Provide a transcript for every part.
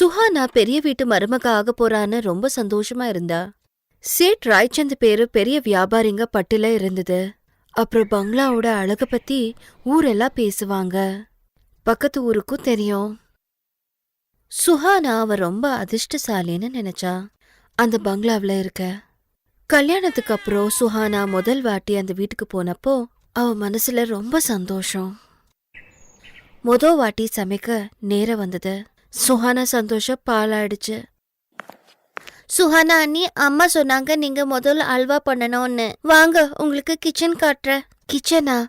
சுஹானா பெரிய வீட்டு மருமக ஆக போறான்னு ரொம்ப சந்தோஷமா இருந்தா? சேட் ராய்ச்சந்த் பேரு பெரிய வியாபாரிங்க பட்டுல இருந்தது. அப்புறம் பங்களாவோட அழக பத்தி ஊரெல்லாம் பேசுவாங்க. பக்கத்து ஊருக்கும் தெரியும். சுஹானா அவ ரொம்ப அதிர்ஷ்டசாலின்னு நினைச்சா. அந்த பங்களாவுல இருக்க. கல்யாணத்துக்கு அப்புறம் சுஹானா முதல் வாட்டி அந்த வீட்டுக்கு போனப்போ அவ மனசுல ரொம்ப சந்தோஷம். மொத வாட்டி சமைக்க நேரம் வந்தது. சுஹானா சந்தோஷம் பாலாயிடுச்சு சுஹானா அண்ணி அம்மா சொன்னாங்க நீங்க முதல்ல அல்வா பண்ணணும்னு. வாங்க உங்களுக்கு கிச்சன் காட்டுறேன். கிச்சனா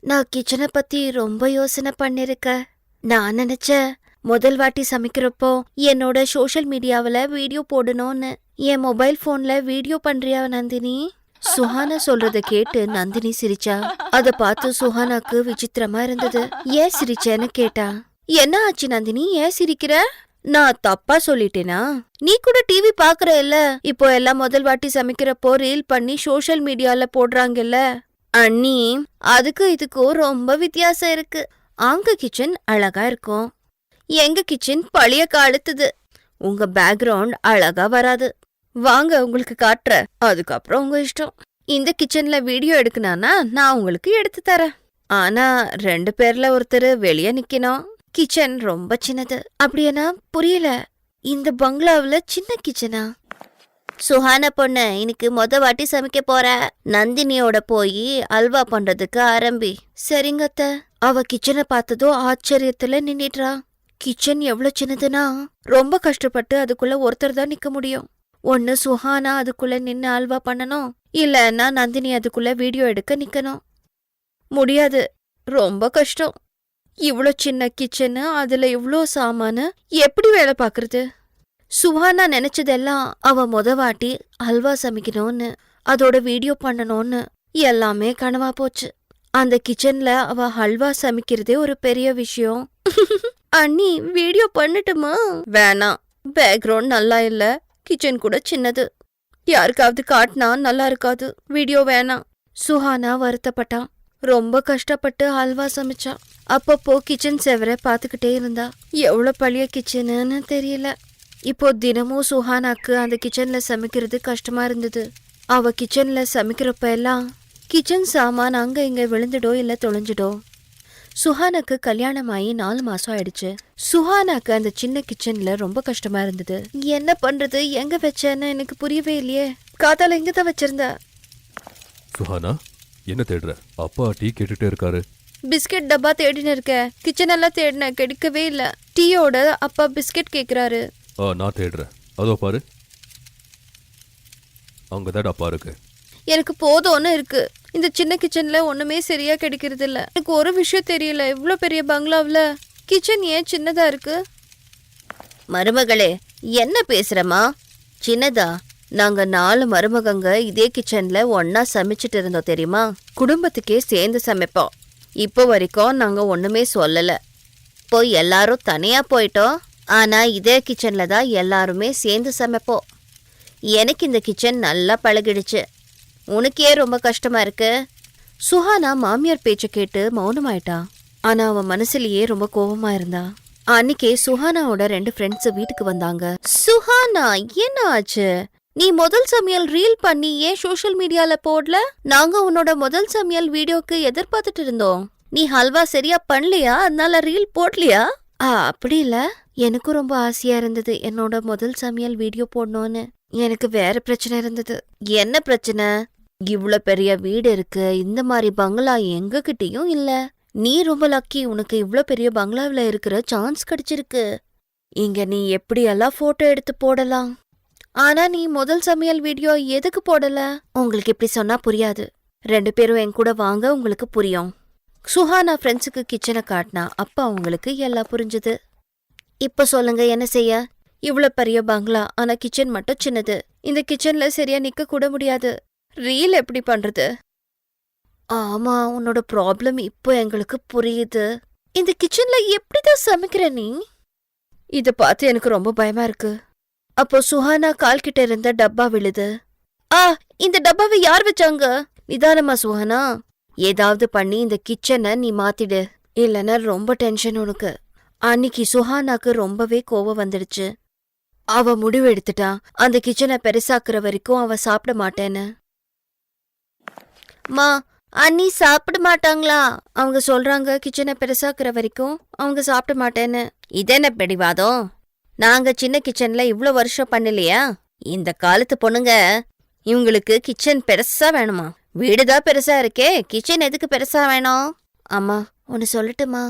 நான் கிச்சனை பத்தி ரொம்ப யோசனை பண்ணிருக்கேன் நான் நினைச்சேன் முதல் வாட்டி சமைக்கிறப்போ என்னோட சோஷியல் மீடியாவில் வீடியோ போடணும்னு. என் மொபைல் ஃபோன்ல வீடியோ பண்றியா நந்தினி? சுஹானா சொல்றத கேட்டு நந்தினி சிரிச்சா. அத பார்த்து சுஹானாக்கு விசித்திரமா இருந்தது. ஏன் சிரிச்சேன்னு கேட்டா? என்ன ஆச்சு நந்தினி? ஏன் சிரிக்கிற? நான் தப்பா சொல்லிட்டேனா? நீ கூட டிவி பாக்குற இல்ல இப்போ எல்லாம் முதல் வாட்டி சமைக்கிறப்போ ரீல் பண்ணி சோஷியல் மீடியால போடுறாங்கல்ல. அண்ணி அதுக்கு இதுக்கும் ரொம்ப வித்தியாசம் இருக்கு. அங்க கிச்சன் அழகா இருக்கும். எங்க கிச்சன் பழைய காலத்துது. உங்க பேக்ரவுண்ட் அழகா வராது. வாங்க உங்களுக்கு காட்டுற அதுக்கப்புறம் உங்க இஷ்டம். இந்த கிச்சன்ல வீடியோ எடுக்கணும்னா நான் உங்களுக்கு எடுத்து தரேன். ஆனா ரெண்டு பேர்ல ஒருத்தர் வெளிய நிக்கணும். கிச்சன் ரொம்ப சின்னது. அப்படியானா புரியல. இந்த பங்களாவில் சின்ன கிச்சனா சுஹான பொண்ணு இன்னைக்கு மொத வாட்டி சமைக்க போற. நந்தினியோட போய் அல்வா பண்றதுக்கு ஆரம்பி. சரிங்க அத்தை. அவ கிச்சனை பார்த்ததும் ஆச்சரியத்துல நின்னுடுறா. கிச்சன் எவ்வளவு சின்னதுன்னா ரொம்ப கஷ்டப்பட்டு அதுக்குள்ள ஒருத்தர் தான் நிக்க முடியும். ஒன்னு சுஹானா அதுக்குள்ள நின்னு அல்வா பண்ணணும். இல்லன்னா நந்தினி அதுக்குள்ள வீடியோ எடுக்க நிக்கணும். முடியாது. ரொம்ப கஷ்டம். இவ்ளோ சின்ன கிச்சனு அதுல இவ்வளோ சாமானு எப்படி வேலை பார்க்கறது? சுஹானா நினைச்சதெல்லாம் அவ மொத வாட்டி அல்வா சமைக்கணும்னு அதோட வீடியோ பண்ணணும்னு எல்லாமே கனவா போச்சு. அந்த கிச்சன்ல அவ ஹல்வா சமைக்கிறதே ஒரு பெரிய விஷயம். அண்ணி வீடியோ பண்ணட்டுமா? வேணாம். பேக்ரவுண்ட் நல்லா இல்ல. கிச்சன் கூட சின்னது. யாருக்காவது காட்டினா நல்லா இருக்காது. வீடியோ வேணாம். சுஹானா வருத்தப்பட்டான். ரொம்ப கஷ்டப்பட்டு ஹல்வா சமைச்சா அப்பப்போ கிச்சன் செவரை பார்த்துக்கிட்டே இருந்தா. எவ்வளவு பழைய கிச்சனுன்னு தெரியல. இப்போ தினமும் சுஹானாக்கு அந்த கிச்சன்ல சமைக்கிறது கஷ்டமா இருந்தது. அவ கிச்சன்ல சமைக்கிறப்ப எல்லாம் கிச்சன் சாமான் அங்க இங்க விழுந்துடோ இல்ல தொலைஞ்சிடோ? சுஹானாக்கு கல்யாணம் ஆகி நாலு மாசம் ஆயிடுச்சு. சுஹானாக்கு அந்த சின்ன கிச்சன்ல ரொம்ப கஷ்டமா இருந்தது. என்ன பண்றது? எங்க வச்சேன்னு எனக்கு புரியவே இல்லையே. காத்தால எங்க தான் வச்சிருந்த? சுஹானா என்ன தேடுற? அப்பா டீ கேட்டுட்டே இருக்காரு. பிஸ்கெட் டப்பா தேடின்னு இருக்கேன் கிச்சன் எல்லாம் தேடினேன் கிடைக்கவே இல்ல. டீயோட அப்பா பிஸ்கெட் கேக்குறாரு. ஆ நான் தேடுறேன். அதோ பாரு. அங்கதான் அப்பா இருக்கு. எனக்கு போதும்னு இருக்கு. இந்த சின்ன கிச்சன்ல ஒண்ணுமே சரியா கிடைக்கிறது இல்ல எனக்கு ஒரு விஷயம் தெரியல. இவ்ளோ பெரிய பங்களாவுல. கிச்சன் ஏன் சின்னதா இருக்கு? மருமகளே என்ன பேசுறமா? சின்னதா? நாங்க நாலு மருமகங்க இதே கிச்சன்ல ஒன்னா சமைச்சிட்டு இருந்தோம் தெரியுமா? குடும்பத்துக்கே சேர்ந்து சமைப்போம். இப்போ வரைக்கும் நாங்கள் ஒன்றுமே சொல்லலை. போய் எல்லாரும் தனியாக போயிட்டோம். ஆனால் இதே கிச்சனில் தான் எல்லாருமே சேர்ந்து சமைப்போம். எனக்கு இந்த கிச்சன் நல்லா பழகிடுச்சு. உனக்கே ரொம்ப கஷ்டமா இருக்கு? சுஹானா மாமியார் பேச்சை கேட்டு மௌனமாயிட்டா. ஆனா அவன் மனசுலயே ரொம்ப கோவமா இருந்தா. அன்னைக்கே சுஹானாவோட ரெண்டு ஃப்ரெண்ட்ஸ் வீட்டுக்கு வந்தாங்க. சுஹானா என்ன ஆச்சு? நீ முதல் சமையல் ரீல் பண்ணி ஏன் சோஷியல் மீடியால போடல? நாங்க உன்னோட முதல் சமையல் வீடியோக்கு எதிர்பார்த்துட்டு இருந்தோம். நீ ஹல்வா சரியா பண்ணலையா? அதனால ரீல் போடலையா? ஆ, அப்படி இல்ல. எனக்கும் ரொம்ப ஆசையா இருந்தது என்னோட முதல் சமையல் வீடியோ போடணும்னு. எனக்கு வேற பிரச்சனை இருந்தது. என்ன பிரச்சனை? இவ்ளோ பெரிய வீடு இருக்கு. இந்த மாதிரி பங்களா எங்க கிட்டயும் இல்ல. நீ ரொம்ப லக்கி உனக்கு இவ்ளோ பெரிய பங்களாவுல இருக்கிற சான்ஸ் கிடைச்சிருக்கு. இங்க நீ எப்படியெல்லாம் போட்டோ எடுத்து போடலாம்? ஆனா நீ முதல் சமையல் வீடியோ எதுக்கு போடல? உங்களுக்கு இப்படி சொன்னா புரியாது. ரெண்டு பேரும் என் கூட வாங்க உங்களுக்கு புரியும். சுஹானா ஃப்ரெண்ட்ஸுக்கு கிச்சனை காட்டினா அப்ப அவங்களுக்கு எல்லாம் புரிஞ்சுது. இப்ப சொல்லுங்க என்ன செய்ய? இவ்ளோ பெரிய பங்களா ஆனா கிச்சன் மட்டும் சின்னது. இந்த கிச்சன்ல சரியா நிக்க கூட முடியாது. ரீல் எப்படி பண்றது? ஆமா உன்னோட ப்ராப்ளம் இப்போ எங்களுக்கு புரியுது. இந்த கிச்சன்ல எப்படிதான் சமைக்கிற நீ? இத பார்த்து எனக்கு ரொம்ப பயமா இருக்கு. அப்போ சுஹானா கால் கிட்ட இருந்த டப்பா விழுது. ஆ இந்த டப்பாவை யார் வச்சாங்க? நிதானமா சுஹானா. ஏதாவது பண்ணி இந்த கிச்சனை நீ மாத்திடு. இல்லைன்னா ரொம்ப டென்ஷன் உனக்கு. அன்னிக்கு சுஹானாக்கு ரொம்பவே கோவம் வந்துடுச்சு. அவ முடிவு எடுத்துட்டா. அந்த கிச்சனை பெருசாக்குற வரைக்கும் அவ சாப்பிட மாட்டேன்னு. மா அண்ணி சாப்பிட மாட்டாங்களா? அவங்க சொல்றாங்க. கிச்சனை பெருசாக்குற வரைக்கும் அவங்க சாப்பிட மாட்டேன்னு. இதென்ன பிடிவாதம்? நாங்க சின்ன கிச்சன்ல இவ்ளோ வருஷம் பண்ணலையா? இந்த காலத்து பொண்ணுங்க இவங்களுக்கு கிச்சன் பெருசா வேணுமா? வீடுதான் பெருசா இருக்கே கிச்சன் எதுக்கு பெருசா வேணும்? அம்மா ஒன்னு சொல்லட்டுமா?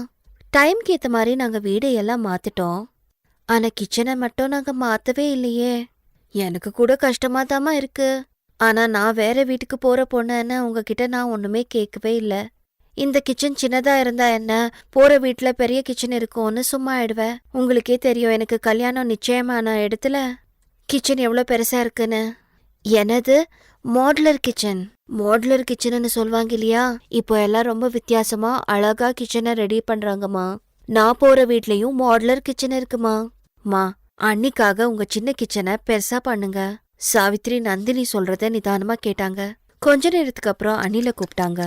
டைம்க்கு ஏத்த மாதிரி நாங்க வீடு எல்லாம் மாத்திட்டோம். ஆனா கிச்சனை மட்டும் நாங்க மாத்தவே இல்லையே. எனக்கு கூட கஷ்டமா தாமா இருக்கு. ஆனா நான் வேற வீட்டுக்கு போற பொண்ணுன்னு உங்ககிட்ட நான் ஒண்ணுமே கேட்கவே இல்ல. இந்த கிச்சன் சின்னதா இருந்தா என்ன? போற வீட்டுல பெரிய கிச்சன் இருக்கும்னு சும்மா ஆயிடுவேன் உங்களுக்கே தெரியும் எனக்கு கல்யாணம் நிச்சயமான இடத்துல கிச்சன் எவ்வளோ பெருசா இருக்குன்னு. எனது மாடுலர் கிச்சன் மாடுலர் கிச்சன்னு சொல்லுவாங்க இல்லையா? இப்போ எல்லாம் ரொம்ப வித்தியாசமா அழகா கிச்சனை ரெடி பண்றாங்கம்மா. நான் போற வீட்லயும் மாடுலர் கிச்சன் இருக்குமா? மா அன்னிக்காக உங்க சின்ன கிச்சனை பெருசா பண்ணுங்க. சாவித்ரி நந்தினி சொல்றத நிதானமா கேட்டாங்க. கொஞ்ச நேரத்துக்கு அப்புறம் அணில கூப்பிட்டாங்க.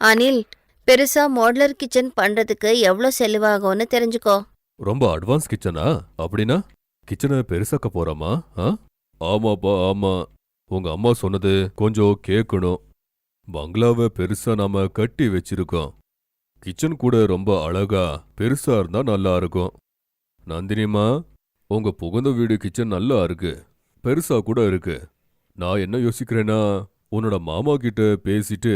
அனில் பெருசா மாடுலர் கிச்சன் பண்றதுக்கு எவ்ளோ செலவாகும்னு தெரிஞ்சுக்கோ. ரொம்ப அட்வான்ஸ் கிச்சனா அப்படின்னா கிச்சனை பெருசாக்க போறாமா? ஆ? ஆமாப்பா ஆமா. உங்க அம்மா சொன்னது கொஞ்சம் கேட்கணும் பங்களாவை பெருசா நாம கட்டி வச்சிருக்கோம். கிச்சன் கூட ரொம்ப அழகா பெருசா இருந்தா நல்லா இருக்கும். நந்தினிமா உங்க புகுந்த வீடு கிச்சன் நல்லா இருக்கு. பெருசா கூட இருக்கு. நான் என்ன யோசிக்கிறேன்னா உன்னோட மாமா கிட்ட பேசிட்டு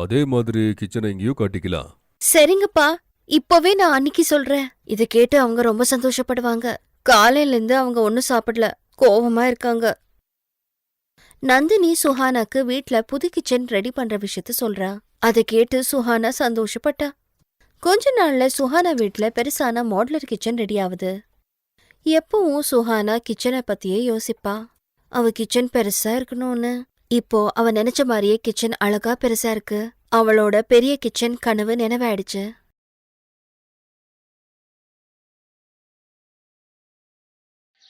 அதே மாதிரி கிச்சனை எங்கேயும் காட்டிக்கலாம். சரிங்கப்பா இப்பவே நான் அன்னிக்கு சொல்றேன். இத கேட்டு அவங்க ரொம்ப சந்தோஷப்படுவாங்க. காலையில இருந்து அவங்க ஒன்னும் சாப்பிடல. கோவமா இருக்காங்க. நந்தினி சுஹானாக்கு வீட்ல புது கிச்சன் ரெடி பண்ற விஷயத்த சொல்றா. அதை கேட்டு சுஹானா சந்தோஷப்பட்டா. கொஞ்ச நாள்ல சுஹானா வீட்ல பெருசான மாடுலர் கிச்சன் ரெடி ஆகுது. எப்பவும் சுஹானா கிச்சனை பத்தியே யோசிப்பா. அவ கிச்சன் பெருசா இருக்கணும்னு. இப்போ அவ நினைச்ச மாதிரியே கிச்சன் அழகா பெருசா இருக்கு. அவளோட பெரிய கிச்சன் கனவு நினைவாயிடுச்சு.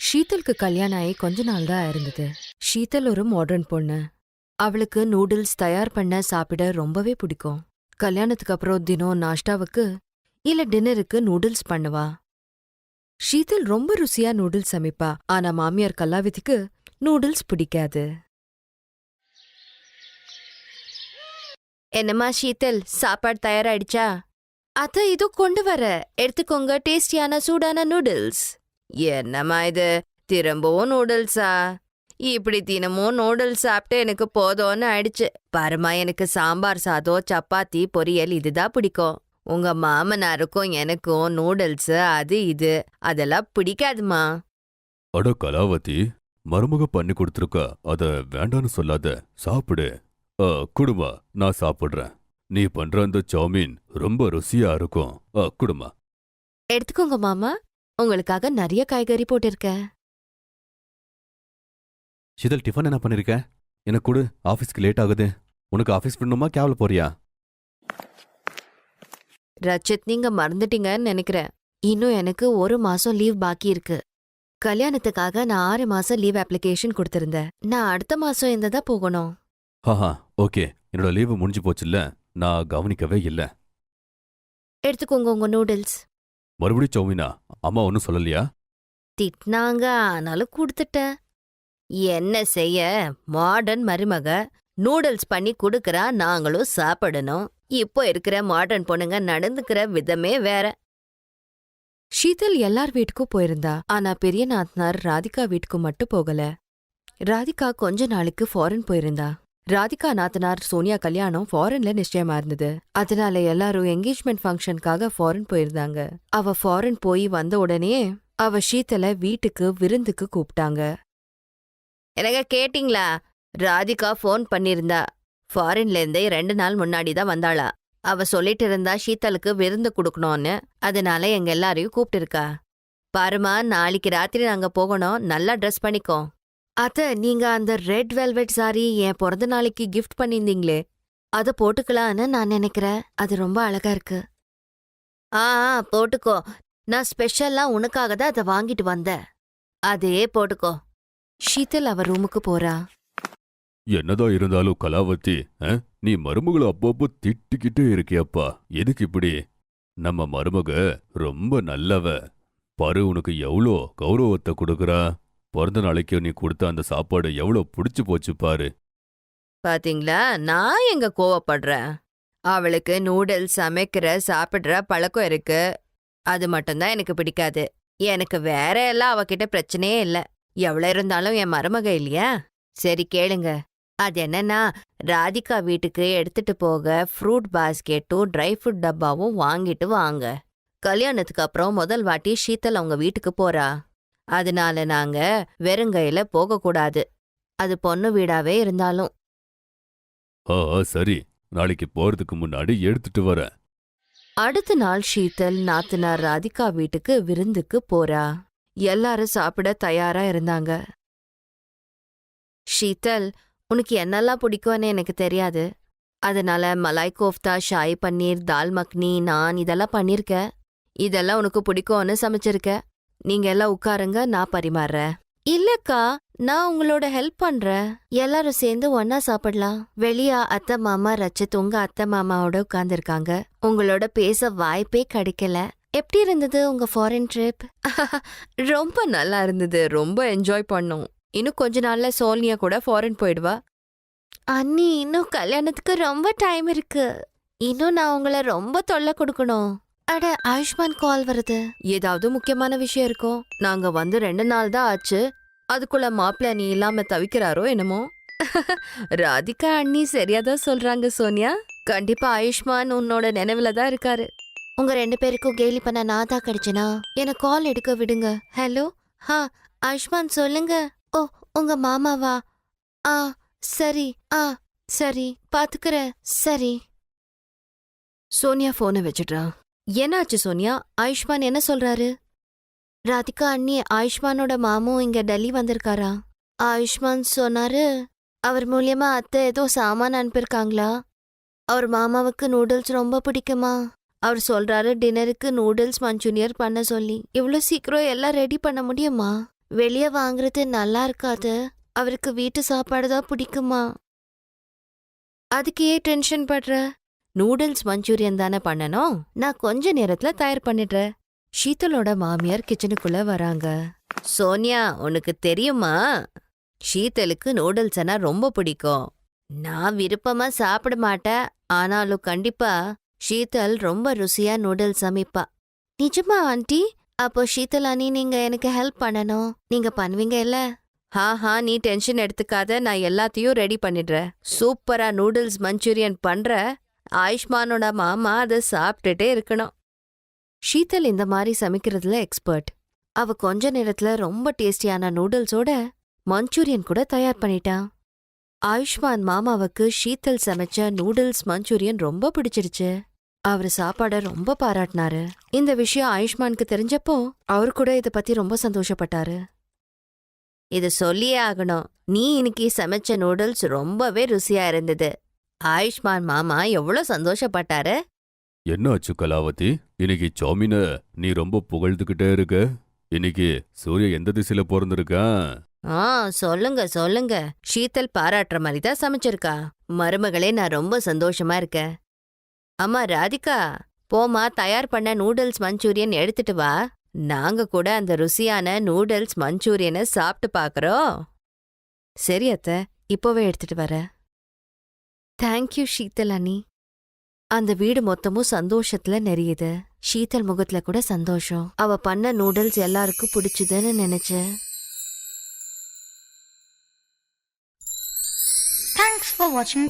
ஷீதலுக்கு கல்யாணம் ஆகி கொஞ்ச நாள் தான் இருந்தது. ஷீதல் ஒரு மாடர்ன் பொண்ணு. அவளுக்கு நூடுல்ஸ் தயார் பண்ண சாப்பிட ரொம்பவே பிடிக்கும். கல்யாணத்துக்கு அப்புறம் தினம் நாஷ்டாவுக்கு இல்ல டின்னருக்கு நூடுல்ஸ் பண்ணுவா. ஷீதல் ரொம்ப ருசியா நூடுல்ஸ் சமைப்பா. ஆனா மாமியார் கல்லாவிதிக்கு நூடுல்ஸ் பிடிக்காது. என்னம்மா ஷீத்தல் சாப்பாடு தயாராயிடுச்சா? அத்த இது கொண்டு வர. எடுத்துக்கோங்க டேஸ்டியான சூடான நூடுல்ஸ். என்னம்மா இது? திரும்பவும் நூடுல்ஸா? இப்படி தினமும் நூடுல்ஸ் சாப்பிட்டு எனக்கு போதும்னு ஆயிடுச்சு. பாருமா எனக்கு சாம்பார் சாதம் சப்பாத்தி பொரியல் இதுதான் பிடிக்கும். உங்க மாமனாருக்கும் எனக்கும் நூடுல்ஸ் அது இது. அதெல்லாம் பிடிக்காதுமா அட கலாவதி மருமக பண்ணி கொடுத்துருக்கா. அத வேண்டான்னு சொல்லாத. சாப்பிடு. குடுமா நான் சாப்பிடுறேன். நீ பண்ற அந்த சௌமீன் ரொம்ப ருசியா இருக்கும். குடுமா. எடுத்துக்கோங்க மாமா. உங்களுக்காக நிறைய காய்கறி போட்டிருக்கேன். ஷிதல் டிஃபன் என்ன பண்ணிருக்க? எனக்கு கொடு ஆஃபீஸ்க்கு லேட் ஆகுது. உனக்கு ஆஃபீஸ் பண்ணணுமா கேவல போறியா? ரச்சித் நீங்க மறந்துட்டீங்கன்னு நினைக்கிறேன். இன்னும் எனக்கு ஒரு மாசம் லீவ் பாக்கி இருக்கு. கல்யாணத்துக்காக நான் ஆறு மாசம் லீவ் அப்ளிகேஷன் கொடுத்திருந்தேன். நான் அடுத்த மாசம் இந்த தான் போகணும். Haha okay. என்னோட லீவு முடிஞ்சு போச்சுல்ல. நான் கவனிக்கவே இல்ல. எடுத்துக்கோங்க உங்க நூடுல்ஸ். மறுபடியும் சௌமீனா அம்மா ஒன்னும் சொல்லலையா? திட்டினாங்க ஆனாலும் கொடுத்துட்டேன். என்ன செய்ய? மாடர்ன் மருமக நூடுல்ஸ் பண்ணி கொடுக்கறா நாங்களும் சாப்பிடணும். இப்போ இருக்கிற மாடர்ன் பொண்ணுங்க நடந்துக்கிற விதமே வேற. ஷீதல் எல்லார் வீட்டுக்கும் போயிருந்தா ஆனா பெரிய நாத்தனார் ராதிகா வீட்டுக்கு மட்டும் போகல. ராதிகா கொஞ்ச நாளைக்கு ஃபாரின் போயிருந்தா. ராதிகா நாத்தனார் சோனியா கல்யாணம் ஃபாரின்ல நிச்சயமா இருந்தது. அதனால எல்லாரும் என்கேஜ்மெண்ட் ஃபங்க்ஷனுக்காக ஃபாரின் போயிருந்தாங்க. அவ ஃபாரின் போய் வந்த உடனே அவ ஷீதல வீட்டுக்கு விருந்துக்கு கூப்பிட்டாங்க. எனக்கு கேட்டிங்களா? ராதிகா ஃபோன் பண்ணிருந்தா ஃபாரின்ல இருந்தே ரெண்டு நாள் முன்னாடி தான் வந்தாளா. அவ சொல்லிட்டு இருந்தா ஷீத்தலுக்கு விருந்து கொடுக்கணும்னு. அதனால எங்க எல்லாரையும் கூப்பிட்டு இருக்கா பாருமா நாளைக்கு ராத்திரி நாங்க போகணும். நல்லா ட்ரெஸ் பண்ணிக்கோ. அத்த நீங்க அந்த ரெட் வெல்வெட் சாரி என் பிறந்த நாளைக்கு கிஃப்ட் பண்ணியிருந்தீங்களே அத போட்டுக்கலான்னு நான் நினைக்கிறேன். அது ரொம்ப அழகா இருக்கு. ஆ போட்டுக்கோ. நான் ஸ்பெஷல்லா உனக்காக தான் அதை வாங்கிட்டு வந்தேன். அதே போட்டுக்கோ. ஷீதல் அவ ரூமுக்கு போறா. என்னதான் இருந்தாலும் கலாவதி ஆ? நீ மருமகளை அப்பப்போ திட்டிக்கிட்டே இருக்கியப்பா. எதுக்கு இப்படி? நம்ம மருமக ரொம்ப நல்லவ. பாரு உனக்கு எவ்வளோ கௌரவத்தை கொடுக்கறா. பிறந்த நாளைக்கு நீ கொடுத்த அந்த சாப்பாடு எவ்வளோ பிடிச்சு போச்சு பாரு. பாத்தீங்களா? நான் எங்க கோவப்படுறேன்? அவளுக்கு நூடுல்ஸ் சமைக்கிற சாப்பிடுற பழக்கம் இருக்கு. அது மட்டும்தான் எனக்கு பிடிக்காது. எனக்கு வேற எல்லாம் அவகிட்ட பிரச்சனையே இல்ல. எவ்வளவு இருந்தாலும் என் மருமக இல்லையா? சரி கேளுங்க. அது என்னன்னா ராதிகா வீட்டுக்கு எடுத்துட்டு போக ஃப்ரூட் பாஸ்கெட்டும் ட்ரை ஃப்ரூட் டப்பாவும் வாங்கிட்டு வாங்க. கல்யாணத்துக்கு அப்புறம் முதல் வாட்டி ஷீத்தல் அவங்க வீட்டுக்கு போறா. அதனால நாங்க வெறுங்கையில போகக்கூடாது. அது பொண்ணு வீடாவே இருந்தாலும். ஆ சரி. நாளைக்கு போறதுக்கு முன்னாடி எடுத்துட்டு வரேன் அடுத்த நாள் ஷீதல் நாத்தனார் ராதிகா வீட்டுக்கு விருந்துக்கு போறா. எல்லாரும் சாப்பிட தயாரா இருந்தாங்க. ஷீதல் உனக்கு என்னெல்லாம் பிடிக்கும்னு எனக்கு தெரியாது. அதனால மலாய் கோஃப்தா ஷாய் பன்னீர் தால் மக்னி நான் இதெல்லாம் பண்ணிருக்க இதெல்லாம் உனக்கு பிடிக்கும்னு சமைச்சிருக்க நீங்க எல்லாம் உட்காருங்க நான் பரிமாறுறேன். இல்லக்கா நான் உங்களோட ஹெல்ப் பண்றேன். எல்லாரும் சேர்ந்து ஒன்னா சாப்பிடலாம். வெளியா அத்தை மாமா ரச்சித் உங்க அத்தை மாமாவோட உட்கார்ந்திருக்காங்க. உங்களோட பேச வாய்ப்பே கிடைக்கல. எப்படி இருந்தது உங்க ஃபாரின் ட்ரிப் ரொம்ப நல்லா இருந்தது. ரொம்ப என்ஜாய் பண்ணோம். இன்னும் கொஞ்ச நாள்ல சோல்னியா கூட ஃபாரின் போயிடுவா. அண்ணி இன்னும் கல்யாணத்துக்கு ரொம்ப டைம் இருக்கு. இன்னும் நான் உங்களை ரொம்ப தொல்லை கொடுக்கணும். அட ஆயுஷ்மான் கால் வருது. ஏதாவது முக்கியமான விஷயம் இருக்கும் நாங்க வந்து ரெண்டு நாள் தான் ஆச்சு. அதுக்குள்ள மாப்பிள்ள நீ இல்லாம தவிக்கிறாரோ என்னமோ? ராதிகா அண்ணி சரியாதான் சொல்றாங்க சோனியா. கண்டிப்பா ஆயுஷ்மான் உன்னோட நினைவுல தான் இருக்காரு. உங்க ரெண்டு பேருக்கும் கேலி பண்ண நான் தான் கிடைச்சனா? எனக்கு கால் எடுக்க விடுங்க. ஹலோ? ஹா ஆயுஷ்மான் சொல்லுங்க. ஓ உங்க மாமாவா? ஆ சரி. ஆ சரி. பாத்துக்கறேன். சரி. சோனியா போனை வச்சிடுறா. என்னாச்சு சோனியா? ஆயுஷ்மான் என்ன சொல்றாரு? ராதிகா அண்ணி ஆயுஷ்மானோட மாமும் இங்க டெல்லி வந்திருக்காரா? ஆயுஷ்மான் சொன்னாரு அவர் மூலியமா அத்தை ஏதோ சாமான் அனுப்பியிருக்காங்களா? அவர் மாமாவுக்கு நூடுல்ஸ் ரொம்ப பிடிக்குமா? அவர் சொல்றாரு டின்னருக்கு நூடுல்ஸ் மஞ்சூரியர் பண்ண சொல்லி. இவ்ளோ சீக்கிரம் எல்லாம் ரெடி பண்ண முடியுமா? வெளியே வாங்குறது நல்லா இருக்காது. அவருக்கு வீட்டு சாப்பாடு தான் பிடிக்குமா? அதுக்கு ஏன் டென்ஷன் படுற? நூடுல்ஸ் மஞ்சூரியன் தானே பண்ணணும்? நான் கொஞ்ச நேரத்துல தயார் பண்ணிடுறேன். ஷீதலோட மாமியார் கிச்சனுக்குள்ள வராங்க. சோனியா உனக்கு தெரியுமா? ஷீதலுக்கு நூடுல்ஸ்னா ரொம்ப பிடிக்கும். நான் விருப்பமா சாப்பிட மாட்டேன். ஆனாலும் கண்டிப்பா ஷீதல் ரொம்ப ருசியா நூடுல்ஸ் சமைப்பா. நிஜமா ஆண்டி? அப்போ ஷீதல் நீங்க எனக்கு ஹெல்ப் பண்ணணும். நீங்க பண்ணுவீங்க இல்ல? ஹா ஹா நீ டென்ஷன் எடுத்துக்காத. நான் எல்லாத்தையும் ரெடி பண்ணிடுறேன். சூப்பரா நூடுல்ஸ் மஞ்சூரியன் பண்ற ஆயுஷ்மானோட மாமா அதை சாப்பிட்டுட்டே இருக்கணும். ஷீதல் இந்த மாதிரி சமைக்கிறதுல எக்ஸ்பர்ட் அவ கொஞ்ச நேரத்துல ரொம்ப டேஸ்டியான நூடுல்ஸோட மஞ்சூரியன் கூட தயார் பண்ணிட்டான் ஆயுஷ்மான் மாமாவுக்கு ஷீதல் சமைச்ச நூடுல்ஸ் மஞ்சூரியன் ரொம்ப பிடிச்சிருச்சு அவர் சாப்பாட ரொம்ப பாராட்டினாரு. இந்த விஷயம் ஆயுஷ்மானுக்கு தெரிஞ்சப்போ அவர் கூட இத பத்தி ரொம்ப சந்தோஷப்பட்டாரு. இது சொல்லியே ஆகணும். நீ இன்னைக்கு சமைச்ச நூடுல்ஸ் ரொம்பவே ருசியா இருந்தது. ஆயுஷ்மான் மாமா எவ்வளவு சந்தோஷப்பட்டாரு? என்னாச்சு கலாவதி? இன்னைக்கு சௌமின நீ ரொம்ப புகழ்ந்துகிட்டே இருக்க. இன்னைக்கு சூரிய எந்த திசையில பிறந்திருக்கான் ஆ சொல்லுங்க சொல்லுங்க. ஷீதல் பாராட்டுற மாதிரி தான் சமைச்சிருக்கா. மருமகளே நான் ரொம்ப சந்தோஷமா இருக்கேன். அம்மா ராதிகா போமா தயார் பண்ண நூடுல்ஸ் மஞ்சூரியன் எடுத்துட்டு வா. நாங்க கூட அந்த ருசியான நூடுல்ஸ் மஞ்சூரியனை சாப்பிட்டு பாக்குறோம். சரி அத்த இப்போவே எடுத்துட்டு வர தேங்க்யூ ஷீதல் அண்ணி. அந்த வீடு மொத்தமும் சந்தோஷத்துல நெறியுது. ஷீதல் முகத்துல கூட சந்தோஷம். அவ பண்ண நூடுல்ஸ் எல்லாருக்கும் பிடிச்சுதுன்னு நினைச்சேன் தேங்க்ஸ் ஃபார் வாட்சிங்